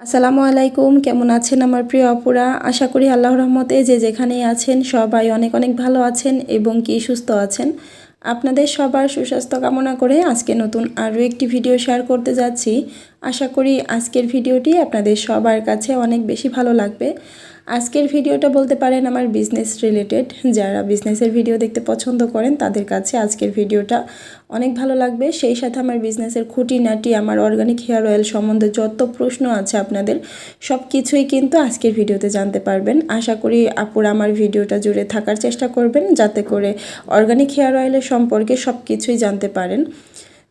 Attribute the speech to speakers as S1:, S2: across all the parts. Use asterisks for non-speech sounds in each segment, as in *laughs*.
S1: আসসালামু আলাইকুম, কেমন আছেন আমার প্রিয় অপুরা আশা করি আল্লাহ রহমতে যে যেখানেই আছেন, সবাই অনেক অনেক ভালো আছেন এবং কি সুস্থ আছেন। আপনাদের সবার সুস্বাস্থ্য কামনা করে আজকে নতুন আরও একটি ভিডিও শেয়ার করতে যাচ্ছি। আশা করি আজকের ভিডিওটি আপনাদের সবার কাছে অনেক বেশি ভালো লাগবে। আজকের ভিডিওটা বলতে পারেন আমার বিজনেস রিলেটেড যারা বিজনেসের ভিডিও দেখতে পছন্দ করেন, তাদের কাছে আজকের ভিডিওটা অনেক ভালো লাগবে। সেই সাথে আমার বিজনেসের খুঁটিনাটি, আমার অর্গানিক হেয়ার অয়েল সম্বন্ধে যত প্রশ্ন আছে আপনাদের সব কিছুই কিন্তু আজকের ভিডিওতে জানতে পারবেন। আশা করি আপুরা আমার ভিডিওটা জুড়ে থাকার চেষ্টা করবেন, যাতে করে অর্গানিক হেয়ার অয়েলের সম্পর্কে সব কিছুই জানতে পারেন।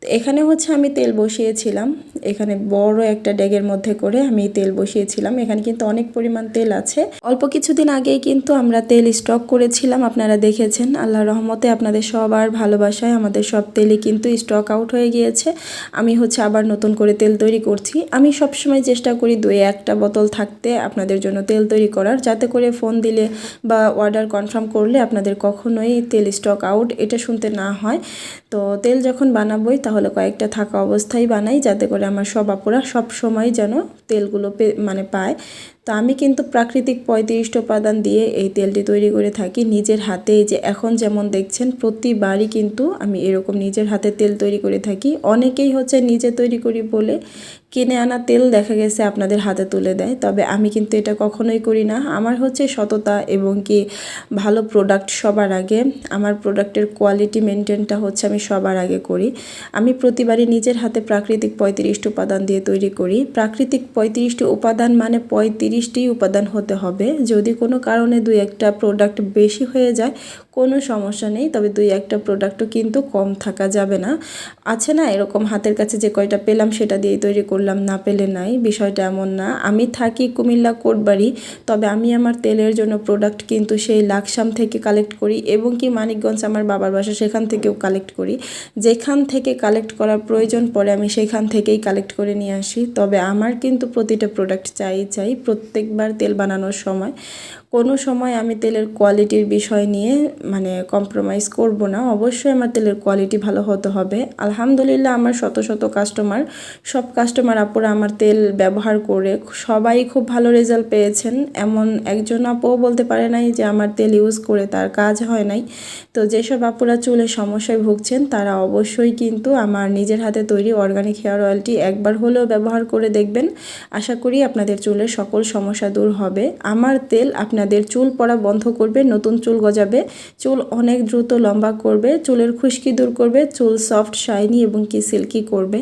S1: এখানে হচ্ছে আমি তেল বসিয়েছিলাম। এখানে বড় একটা ড্যাগের মধ্যে করে আমি তেল বসিয়েছিলাম। এখানে কিন্তু অনেক পরিমাণ তেল আছে। অল্প কিছুদিন আগেই কিন্তু আমরা তেল স্টক করেছিলাম। আপনারা দেখেছেন আল্লাহ রহমতে আপনাদের সবার ভালোবাসায় আমাদের সব তেলই কিন্তু স্টক আউট হয়ে গিয়েছে। আমি হচ্ছে আবার নতুন করে তেল তৈরি করছি। আমি সবসময় চেষ্টা করি দুই একটা বোতল থাকতে আপনাদের জন্য তেল তৈরি করার। যাতে করে ফোন দিলে বা অর্ডার কনফার্ম করলে আপনাদের কখনোই তেল স্টক আউট এটা শুনতে না হয়। তো তেল যখন বানাবোই তাহলে কয়েকটা থাকা অবস্থায় বানাই যাতে করে আমার সব আপুরা সব সময় যেন তেলগুলো মানে পায়। তো আমি কিন্তু প্রাকৃতিক পঁয়ত্রিশটা উপাদান দিয়ে এই তেলটি তৈরি করে থাকি নিজের হাতে। যে এখন যেমন দেখছেন, প্রতিবারই কিন্তু আমি এরকম নিজের হাতে তেল তৈরি করে থাকি। অনেকেই হচ্ছে নিজে তৈরি করি বলে কিনে আনা তেল দেখা গেছে আপনাদের হাতে তুলে দেয়। তবে আমি কিন্তু এটা কখনোই করি না। আমার হচ্ছে সততা এবং কি ভালো প্রোডাক্ট সবার আগে। আমার প্রোডাক্টের কোয়ালিটি মেনটেনটা হচ্ছে আমি সবার আগে করি। আমি প্রতিবারই নিজের হাতে প্রাকৃতিক পঁয়ত্রিশটি উপাদান দিয়ে তৈরি করি। প্রাকৃতিক পঁয়ত্রিশটি উপাদান মানে পঁয়ত্রিশটি উপাদান হতে হবে। যদি কোনো কারণে দুই একটা প্রোডাক্ট বেশি হয়ে যায়, কোনো সমস্যা নেই, তবে দুই একটা প্রোডাক্টও কিন্তু কম থাকা যাবে না। আছে না এরকম হাতের কাছে যে কয়টা পেলাম সেটা দিয়েই তৈরি করলাম, না পেলে নাই, বিষয়টা এমন না। আমি থাকি কুমিল্লা কোটবাড়ি, তবে আমি আমার তেলের জন্য প্রোডাক্ট কিন্তু সেই লাকসাম থেকে কালেক্ট করি এবং কি মানিকগঞ্জ আমার বাবার বাসা সেখান থেকেও কালেক্ট করি। যেখান থেকে কালেক্ট করার প্রয়োজন পড়ে আমি সেখান থেকেই কালেক্ট করে নিয়ে আসি। তবে আমার কিন্তু প্রতিটা প্রোডাক্ট চাই চাই প্রত্যেকবার তেল বানানোর সময়। কোনো সময় আমি তেলের কোয়ালিটির বিষয় নিয়ে মানে কম্প্রোমাইজ করব না। অবশ্যই আমার তেলের কোয়ালিটি ভালো হতে হবে। আলহামদুলিল্লাহ, আমার শত শত কাস্টমার সব কাস্টমার আপুরা আমার তেল ব্যবহার করে সবাই খুব ভালো রেজাল্ট পেয়েছেন। এমন একজন আপুও বলতে পারে নাই যে আমার তেল ইউজ করে তার কাজ হয় নাই। তো যেসব আপুরা চুলের সমস্যায় ভুগছেন, তারা অবশ্যই কিন্তু আমার নিজের হাতে তৈরি অর্গানিক হেয়ার অয়েলটি একবার হলেও ব্যবহার করে দেখবেন। আশা করি আপনাদের চুলের সকল সমস্যা দূর হবে। আমার তেল আপনাদের চুল পড়া বন্ধ করবে, নতুন চুল গজাবে, চুল অনেক দ্রুত লম্বা করবে, চুলের খুশকি দূর করবে, চুল সফট, শাইনি এবং কি সিল্কি করবে।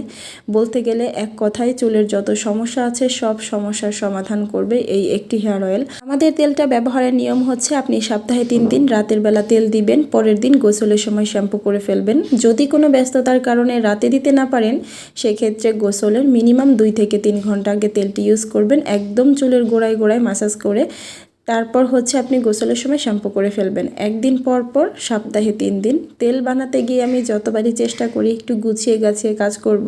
S1: বলতে গেলে এক কথায় চুলের যত সমস্যা আছে, সব সমস্যার সমাধান করবে এই একটি হেয়ার অয়েল। আমাদের তেলটা ব্যবহারের নিয়ম হচ্ছে আপনি সপ্তাহে তিন দিন রাতের বেলা তেল দিবেন, পরের দিন গোসলের সময় শ্যাম্পু করে ফেলবেন। যদি কোনো ব্যস্ততার কারণে রাতে দিতে না পারেন, সেক্ষেত্রে গোসলের মিনিমাম দুই থেকে তিন ঘণ্টা আগে তেলটি ইউজ করবেন, একদম চুলের গোড়ায় গোড়ায় মাসাজ করে তারপর হচ্ছে আপনি গোসলের সময় শ্যাম্পু করে ফেলবেন। একদিন পর পর, সপ্তাহে তিন দিন। তেল বানাতে গিয়ে আমি যতবারই চেষ্টা করি একটু গুছিয়ে গাছিয়ে কাজ করব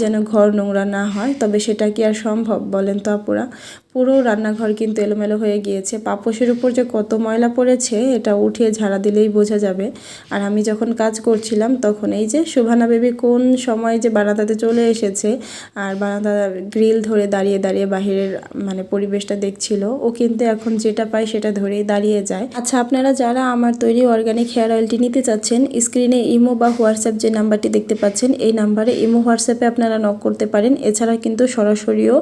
S1: যেন ঘর নোংরা না হয়, তবে সেটা কি আর সম্ভব বলেন তো আপুরা? পুরো রান্নাঘর কিন্তু এলোমেলো হয়ে গিয়েছে। পাপোশের উপর যে কত ময়লা পড়েছে, এটা উঠিয়ে ঝাড়া দিলেই বোঝা যাবে। আর আমি যখন কাজ করছিলাম তখন এই যে শোভানা বেবি কোন সময় যে বারান্দাতে চলে এসেছে আর বারান্দা গ্রিল ধরে দাঁড়িয়ে দাঁড়িয়ে বাহিরের মানে পরিবেশটা দেখছিল, ও কিন্তু এখন যেটা পায় সেটা ধরেই দাঁড়িয়ে যায়। আচ্ছা আপনারা যারা আমার তৈরি অর্গানিক হেয়ার অয়েলটি নিতে চাচ্ছেন স্ক্রিনে ইমো বা হোয়াটসঅ্যাপ যে নাম্বারটি দেখতে পাচ্ছেন, এই নাম্বারে ইমো, হোয়াটসঅ্যাপে আপনারা নক করতে পারেন। এছাড়া কিন্তু সরাসরিও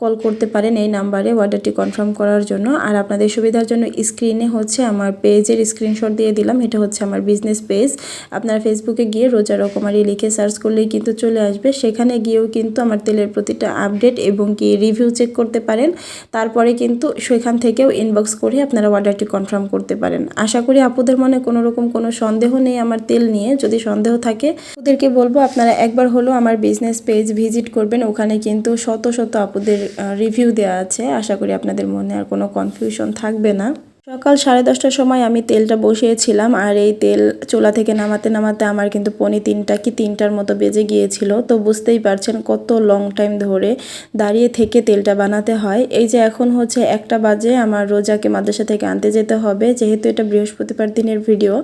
S1: কল করতে পারেন এই নাম্বারে অর্ডারটি কনফার্ম করার জন্য। আর আপনাদের সুবিধার জন্য স্ক্রিনে হচ্ছে আমার পেজের স্ক্রিনশট দিয়ে দিলাম। এটা হচ্ছে আমার বিজনেস পেজ আপনারা ফেসবুকে গিয়ে রোজা রকমারি লিখে সার্চ করলেই কিন্তু চলে আসবে। সেখানে গিয়েও কিন্তু আমার তেলের প্রতিটা আপডেট এবং কি রিভিউ চেক করতে পারেন। তারপরে কিন্তু সেখান থেকেও ইনবক্স করে আপনারা অর্ডারটি কনফার্ম করতে পারেন। আশা করি আপুদের মনে কোনো রকম কোনো সন্দেহ নেই আমার তেল নিয়ে। যদি সন্দেহ থাকে ওদেরকে বলব আপনারা একবার হলো আমার বিজনেস পেজ ভিজিট করবেন। ওখানে কিন্তু শত শত আপুদের রিভিউ দেওয়া আছে। আশা করি আপনাদের মনে আর কোনো কনফিউশন থাকবে না। সকাল সাড়ে দশটার সময় আমি তেলটা বসিয়েছিলাম আর এই তেল চুলা থেকে নামাতে নামাতে আমার কিন্তু পনি তিনটা কি তিনটার মতো বেজে গিয়েছিল। তো বুঝতেই পারছেন কত লং টাইম ধরে দাঁড়িয়ে থেকে তেলটা বানাতে হয়। এই যে এখন হচ্ছে একটা বাজে, আমার রোজাকে মাদ্রাসা থেকে আনতে যেতে হবে। যেহেতু এটা বৃহস্পতিবার দিনের ভিডিও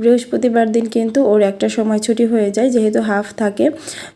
S1: বৃহস্পতিবার দিন কিন্তু ওর একটা সময় ছুটি হয়ে যায়, যেহেতু হাফ থাকে।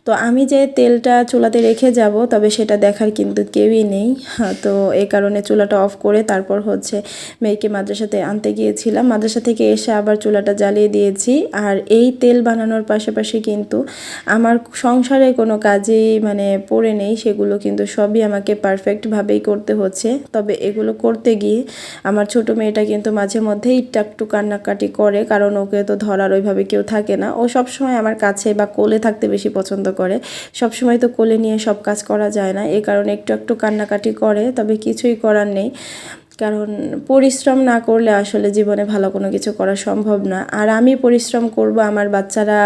S1: তো আমি যে তেলটা চুলাতে রেখে যাব, তবে সেটা দেখার কিন্তু কেউই নেই। *laughs* তো এই কারণে চুলাটা অফ করে তারপর হচ্ছে মেয়েকে মাদ্রাসাতে আনতে গিয়েছিলাম। মাদ্রাসা থেকে এসে আবার চুলাটা জ্বালিয়ে দিয়েছি। আর এই তেল বানানোর পাশাপাশি কিন্তু আমার সংসারে কোনো কাজেই মানে পড়ে নেই। সেগুলো কিন্তু সবই আমাকে পারফেক্টভাবেই করতে হচ্ছে। তবে এগুলো করতে গিয়ে আমার ছোট মেয়েটা কিন্তু মাঝে মধ্যেই একটু কান্নাকাটি করে। কারণ ওকে তো ধরার ওইভাবে কেউ থাকে না। ও সবসময় আমার কাছে বা কোলে থাকতে বেশি পছন্দ করে। সবসময় তো কোলে নিয়ে সব কাজ করা যায় না। এ কারণে একটু একটু কান্নাকাটি করে। তবে কিছুই করার নেই। কারণ পরিশ্রম না করলে আসলে জীবনে ভালো কোনো কিছু করা সম্ভব না। আর আমি পরিশ্রম করব, আমার বাচ্চারা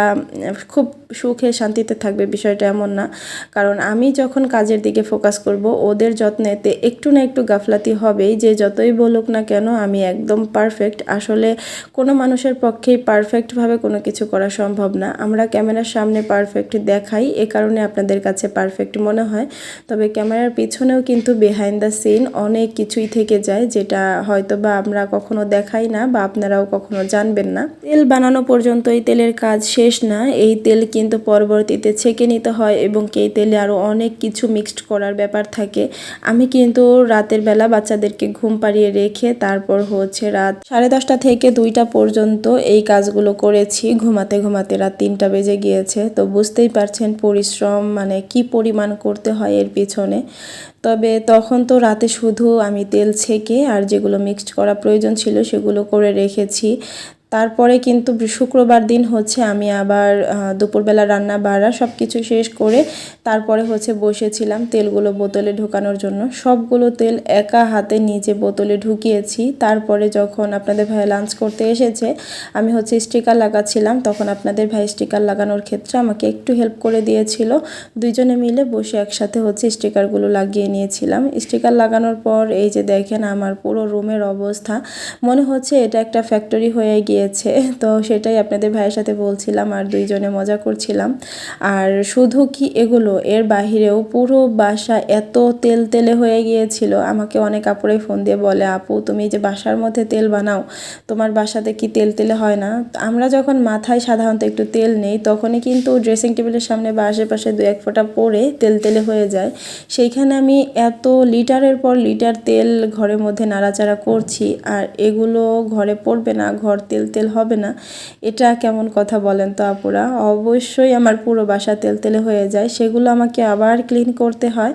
S1: খুব সুখে শান্তিতে থাকবে বিষয়টা এমন না। কারণ আমি যখন কাজের দিকে ফোকাস করব, ওদের যত্নেতে একটু না একটু গাফলাতি হবেই। যে যতই বলুক না কেন, আমি একদম পারফেক্ট আসলে কোনো মানুষের পক্ষেই পারফেক্টভাবে কোনো কিছু করা সম্ভব না। আমরা ক্যামেরার সামনে পারফেক্ট দেখাই, এ কারণে আপনাদের কাছে পারফেক্ট মনে হয়। তবে ক্যামেরার পিছনেও কিন্তু বিহাইন্ড দ্য সিন অনেক কিছুই থেকে যায়, যেটা হয়তো বা আমরা কখনো দেখাই না বা আপনারাও কখনো জানবেন না। তেল বানানো পর্যন্ত এই তেলের কাজ শেষ না। এই তেল কিন্তু পরবর্তীতে ছেঁকে নিতে হয় এবং এই তেলে আরও অনেক কিছু মিক্সড করার ব্যাপার থাকে। আমি কিন্তু রাতের বেলা বাচ্চাদেরকে ঘুম পাড়িয়ে রেখে তারপর হচ্ছে রাত সাড়ে দশটা থেকে দুইটা পর্যন্ত এই কাজগুলো করেছি। ঘুমাতে ঘুমাতে রাত তিনটা বেজে গিয়েছে। তো বুঝতেই পারছেন পরিশ্রম মানে কি পরিমাণ করতে হয় এর পিছনে। তবে তখন তো রাতে শুধু আমি তেল ছেঁকে আর যেগুলো মিক্সড করা প্রয়োজন ছিল সেগুলো করে রেখেছি। তারপরে কিন্তু শুক্রবার দিন হচ্ছে আমি আবার দুপুরবেলা রান্না বাড়া সব কিছু শেষ করে তারপরে হচ্ছে বসেছিলাম তেলগুলো বোতলে ঢোকানোর জন্য। সবগুলো তেল একা হাতে নিজে বোতলে ঢুকিয়েছি। তারপরে যখন আপনাদের ভাই লাঞ্চ করতে এসেছে, আমি হচ্ছে স্টিকার লাগাচ্ছিলাম। তখন আপনাদের ভাই স্টিকার লাগানোর ক্ষেত্রে আমাকে একটু হেল্প করে দিয়েছিল। দুইজনে মিলে বসে একসাথে হচ্ছে স্টিকারগুলো লাগিয়ে নিয়েছিলাম। স্টিকার লাগানোর পর এই যে দেখেন আমার পুরো রুমের অবস্থা। মনে হচ্ছে এটা একটা ফ্যাক্টরি হয়ে গিয়ে দিয়েছে। তো সেটাই আপনাদের ভাইয়ের সাথে বলছিলাম আর দুইজনে মজা করছিলাম। আর শুধু কি এগুলো, এর বাহিরেও পুরো বাসা এত তেল তেলে হয়ে গিয়েছিল। আমাকে অনেক কাপড়ে ফোন দিয়ে বলে, আপু, তুমি যে বাসার মধ্যে তেল বানাও, তোমার বাসাতে কি তেল তেলে হয় না? আমরা যখন মাথায় সাধারণত একটু তেল নেই, তখনই কিন্তু ড্রেসিং টেবিলের সামনে বা আশেপাশে দু এক ফোঁটা পরে তেল তেলে হয়ে যায়। সেইখানে আমি এত লিটারের পর লিটার তেল ঘরের মধ্যে নাড়াচাড়া করছি। আর এগুলো ঘরে পড়বে না, ঘর তেল তেল হবে না। এটা কেমন কথা বলেন তো আপুরা? অবশ্যই আমার পুরো বাসা তেল তেলে হয়ে যায়। সেগুলো আমাকে আবার ক্লিন করতে হয়।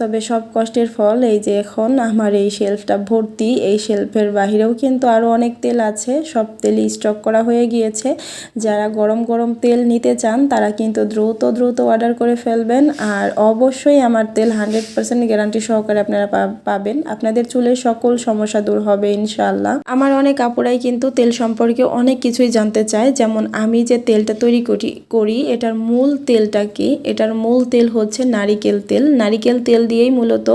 S1: তবে সব কষ্টের ফল এই যে এখন আমার এই শেলফটা ভর্তি। এই শেলফের বাহিরেও কিন্তু আরও অনেক তেল আছে। সব তেলই স্টক করা হয়ে গিয়েছে। যারা গরম গরম তেল নিতে চান, তারা কিন্তু দ্রুত দ্রুত অর্ডার করে ফেলবেন। আর অবশ্যই আমার তেল হান্ড্রেড পার্সেন্ট গ্যারান্টি সহকারে আপনারা পাবেন। আপনাদের চুলের সকল সমস্যা দূর হবে ইনশাল্লাহ আমার অনেক আপুরাই কিন্তু তেল সম্পর্কে অনেক কিছুই জানতে চায়। যেমন আমি যে তেলটা তৈরি করি করি, এটার মূল তেলটা কি? এটার মূল তেল হচ্ছে নারিকেল তেল। নারিকেল তেল দিয়েই মূলত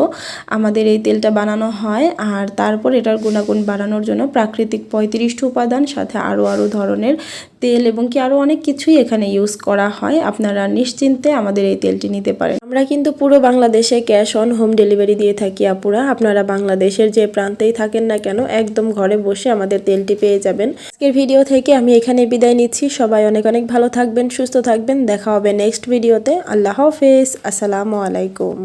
S1: আমাদের এই তেলটা বানানো হয়। আর তারপর এটার গুণাগুণ বাড়ানোর জন্য প্রাকৃতিক পঁয়ত্রিশটি উপাদান, সাথে আরও আরও ধরনের তেল এবং কি আরও অনেক কিছুই এখানে ইউজ করা হয়। আপনারা নিশ্চিন্তে আমাদের এই তেলটি নিতে পারেন। আমরা কিন্তু পুরো বাংলাদেশে ক্যাশ অন হোম ডেলিভারি দিয়ে থাকি আপুরা। আপনারা বাংলাদেশের যে প্রান্তেই থাকেন না কেন, একদম ঘরে বসে আমাদের তেলটি পেয়ে যাবেন। আজকের ভিডিও থেকে আমি এখানে বিদায় নিচ্ছি। সবাই অনেক অনেক ভালো থাকবেন, সুস্থ থাকবেন। দেখা হবে নেক্সট ভিডিওতে। আল্লাহ হাফেজ। আসসালামু আলাইকুম।